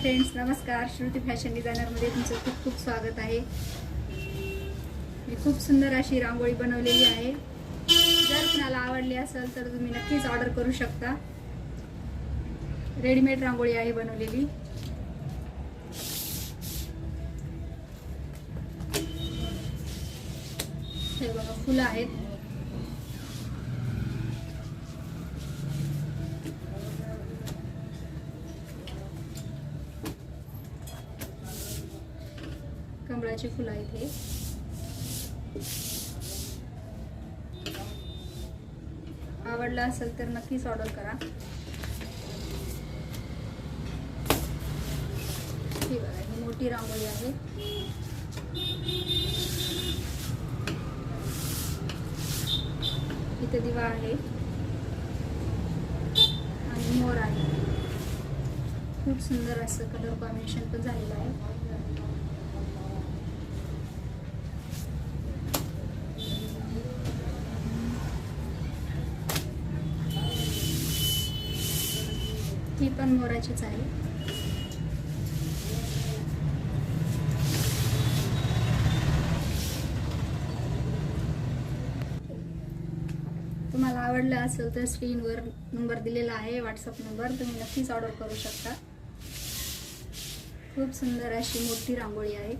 Friends नमस्कार. Shruti fashion डिझायनरमध्ये तुमचं खूप खूप स्वागत आहे. मी खूप सुंदर अशी रांगोळी बनवलेली आहे. जर कुणाला आवडली असेल तर तुम्ही नक्कीच ऑर्डर करू शकता. रेडीमेड रांगोळी आहे बनवलेली. हे बघा फुलं आहेत. कमळाची फुलं आहेत हे. असेल तर नक्कीच ऑर्डर करा. ही बघा ही मोठी रांगोळी आहे. इथे दिवा आहे. आणि मोर आहे. खूप सुंदर असं कलर कॉम्बिनेशन पण झालेलं आहे. ही पण मोराचीच आहे. तुम्हाला आवडलं असेल तर स्क्रीनवर नंबर दिलेला आहे व्हॉट्सअप नंबर तुम्ही नक्कीच ऑर्डर करू शकता. खूप सुंदर अशी मोठी रांगोळी आहे.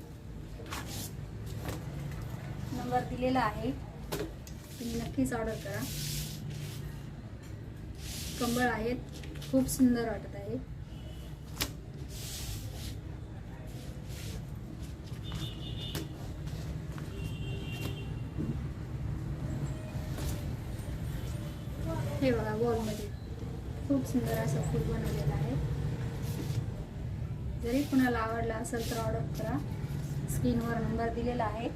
नंबर दिलेला आहे. तुम्ही नक्कीच ऑर्डर करा. कंबळ आहेत. खूप सुंदर वाटत आहे. हे बघा वॉलमध्ये खूप सुंदर असं फूल बनवलेलं आहे. जरी कुणाला आवडला असेल तर ऑर्डर करा. स्क्रीनवर नंबर दिलेला आहे.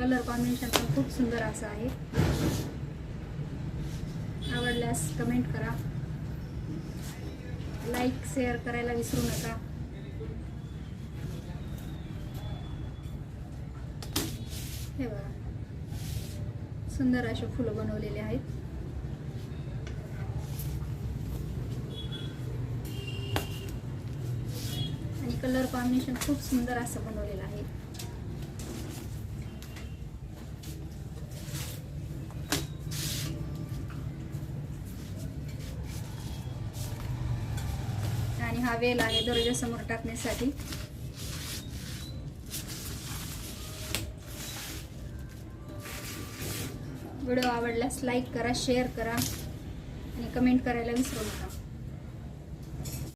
कलर कॉम्बिनेशन पण खूप सुंदर असं आहे. आवडल्यास कमेंट करा. लाईक शेअर करायला विसरू नका. हे बघा. सुंदर असे फुलं बनवलेले आहेत. आणि कलर कॉम्बिनेशन खूप सुंदर असं बनवलेलं आहे. आणि हा वेल आहे दरवाजासमोर टाकण्यासाठी. व्हिडिओ आवडल्यास लाईक करा शेअर करा आणि कमेंट करायला विसरू नका.